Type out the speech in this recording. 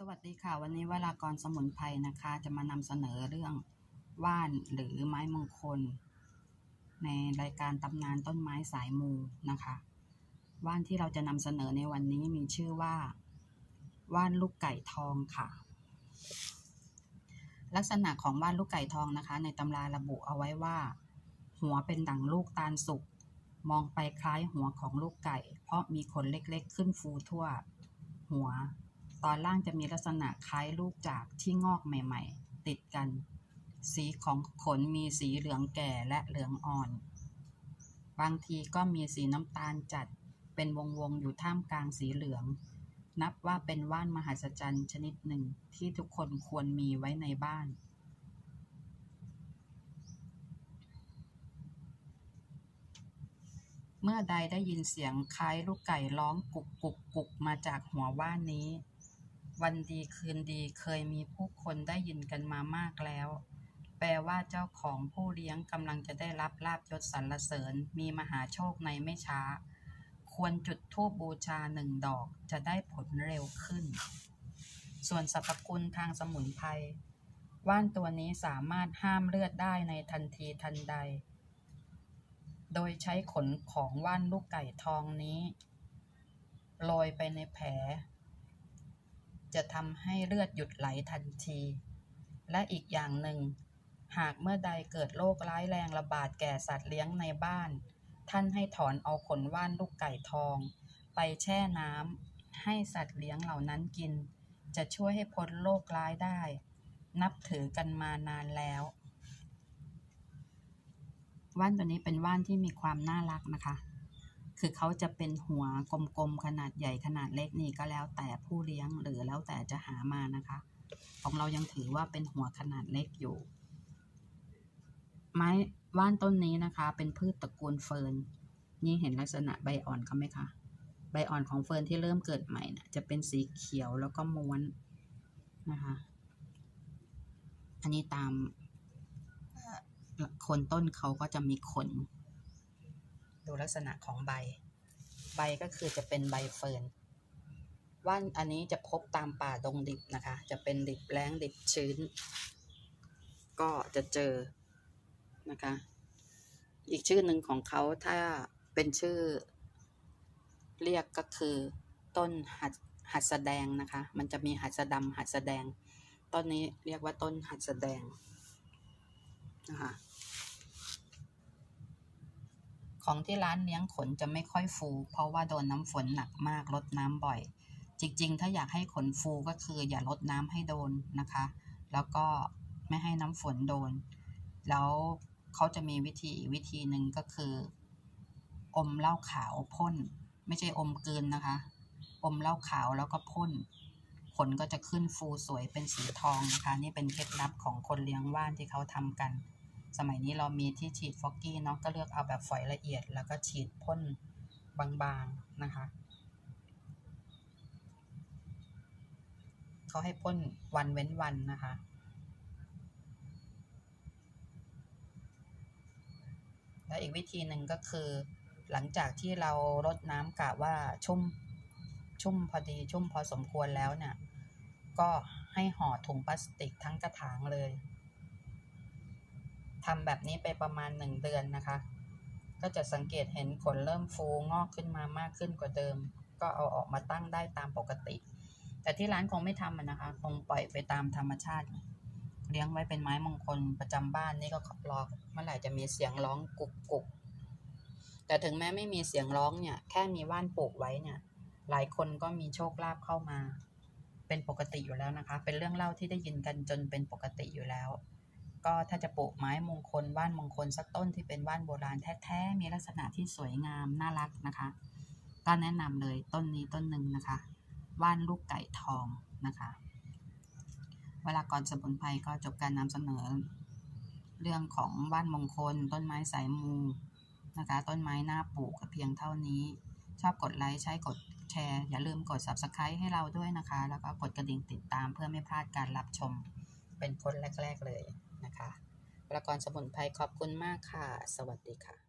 สวัสดีค่ะ วันนี้วรากรสมุนไพรนะคะ จะมานำเสนอเรื่องว่านหรือไม้มงคล ในรายการตำนานต้นไม้สายมูนะคะ ว่านที่เราจะนำเสนอในวันนี้มีชื่อว่า ว่านลูกไก่ทองค่ะ ลักษณะของว่านลูกไก่ทองนะคะ ในตำราระบุเอาไว้ว่า หัวเป็นดั่งลูกตาลสุกมองไปคล้ายหัวของลูกไก่ เพราะมีขนเล็กๆ ขึ้นฟูทั่ว หัว ตอนล่างจะมีลักษณะคล้ายลูกจากที่งอกใหม่ ๆ ติดกัน สีของขนมีสีเหลืองแก่และเหลืองอ่อน บางทีก็มีสีน้ำตาลจัดเป็นวง ๆ อยู่ท่ามกลางสีเหลือง นับว่าเป็นว่านมหัศจรรย์ชนิดหนึ่งที่ทุกคนควรมีไว้ในบ้านเมื่อใดได้ยินเสียงคล้ายลูกไก่ร้องกุกกุกกุกมาจากหัวว่านนี้ วันดีคืนดีเคยมีผู้คนได้ยินกันมามากแล้ว แปลว่าเจ้าของผู้เลี้ยงกำลังจะได้รับลาบยศสรรเสริญ มีมหาโชคในไม่ช้า ควรจุดธูปบูชาหนึ่งดอกจะได้ผลเร็วขึ้น ส่วนสรรพคุณทางสมุนไพรว่านตัวนี้สามารถห้ามเลือดได้ในทันทีทันใด โดยใช้ขนของว่านลูกไก่ทองนี้โรยไปในแผล จะทำให้เลือดหยุดไหลทันที และอีกอย่างหนึ่ง หากเมื่อใดเกิดโรคร้ายแรงระบาดแก่สัตว์เลี้ยงในบ้าน ท่านให้ถอนเอาขนว่านลูกไก่ทอง ไปแช่น้ำให้สัตว์เลี้ยงเหล่านั้นกิน จะช่วยให้พ้นโรคร้ายได้ นับถือกันมานานแล้วว่านตัวนี้เป็นว่านที่มีความน่ารักนะคะ คือเขาจะเป็นหัวกลมๆขนาดใหญ่ขนาดเล็กนี่ก็แล้วแต่ผู้เลี้ยงหรือแล้วแต่จะหามานะคะ ของเรายังถือว่าเป็นหัวขนาดเล็กอยู่ ไม้ว่านต้นนี้นะคะ เป็นพืชตระกูลเฟิร์นนี่เห็นลักษณะใบอ่อนเขาไหมคะใบอ่อนของเฟิร์นที่เริ่มเกิดใหม่นะจะเป็นสีเขียวแล้วก็ม้วนนะคะ อันนี้ตามคนต้นเขาก็จะมีขน ดูลักษณะของใบ ใบก็คือจะเป็นใบเฟิร์นว่านอันนี้จะพบตามป่าดงดิบนะคะ จะเป็นดิบแล้งดิบชื้น ก็จะเจอนะคะ อีกชื่อหนึ่งของเขาถ้าเป็นชื่อ เรียกก็คือต้นหัดหัดแสดงนะคะ มันจะมีหัดสดำหัดแสดง ต้นนี้เรียกว่าต้นหัดแสดงนะคะ ของที่ร้านเลี้ยงขนจะไม่ค่อยฟู เพราะว่าโดนน้ำฝนหนักมากลดน้ำบ่อย จริง ๆ ถ้าอยากให้ขนฟูก็คืออย่าลดน้ำให้โดนนะคะ แล้วก็ไม่ให้น้ำฝนโดน แล้วเขาจะมีวิธีวิธีหนึ่งก็คือ อมเหล้าขาวพ่น ไม่ใช่อมเกลืนนะคะ อมเหล้าขาวแล้วก็พ่นขนก็จะขึ้นฟูสวยเป็นสีทองนะคะ นี่เป็นเคล็ดลับของคนเลี้ยงว่านที่เขาทำกัน สมัยนี้เรามีที่ฉีดฟอกกี้เนาะก็เลือกเอาแบบฝอยละเอียด แล้วก็ฉีดพ่นบางๆนะคะเขาให้พ่นวันเว้นวันนะคะและอีกวิธีหนึ่งก็คือ หลังจากที่เรารดน้ำกะว่าชุ่มชุ่มพอดีชุ่มพอสมควรแล้วเนี่ย ก็ให้ห่อถุงพลาสติกทั้งกระถางเลย ทำแบบนี้ไปประมาณหนึ่งเดือนนะคะ ก็จะสังเกตเห็นขนเริ่มฟูงอกขึ้นมามากขึ้นกว่าเดิม ก็เอาออกมาตั้งได้ตามปกติ แต่ที่ร้านคงไม่ทำนะคะ คงปล่อยไปตามธรรมชาติ เลี้ยงไว้เป็นไม้มงคลประจำบ้านนี่ก็รอเมื่อไหร่จะมีเสียงร้องกุกกุกแต่ถึงแม้ไม่มีเสียงร้องเนี่ยแค่มีว่านปลูกไว้เนี่ย หลายคนก็มีโชคลาภเข้ามา เป็นปกติอยู่แล้วนะคะ เป็นเรื่องเล่าที่ได้ยินกันจนเป็นปกติอยู่แล้ว ก็ถ้าจะปลูกไม้มงคลว่านมงคลสักต้นที่เป็นว่านโบราณแท้ๆมีลักษณะที่สวยงามน่ารักนะคะ ก็แนะนำเลยต้นนี้ต้นหนึ่งนะคะว่านลูกไก่ทองนะคะเวลาก่อนสมุนไพรก็จบการนำเสนอ เรื่องของว่านมงคล ต้นไม้สายมูนะคะ ต้นไม้หน้าปลูกเพียงเท่านี้ ชอบกดไลค์ใช้กดแชร์ อย่าลืมกด subscribe ให้เราด้วยนะคะ แล้วก็กดกระดิ่งติดตามเพื่อไม่พลาดการรับชมเป็นคนแรก ๆ เลย นะคะ ประกรณ์สมุนไพรขอบคุณมากค่ะ สวัสดีค่ะ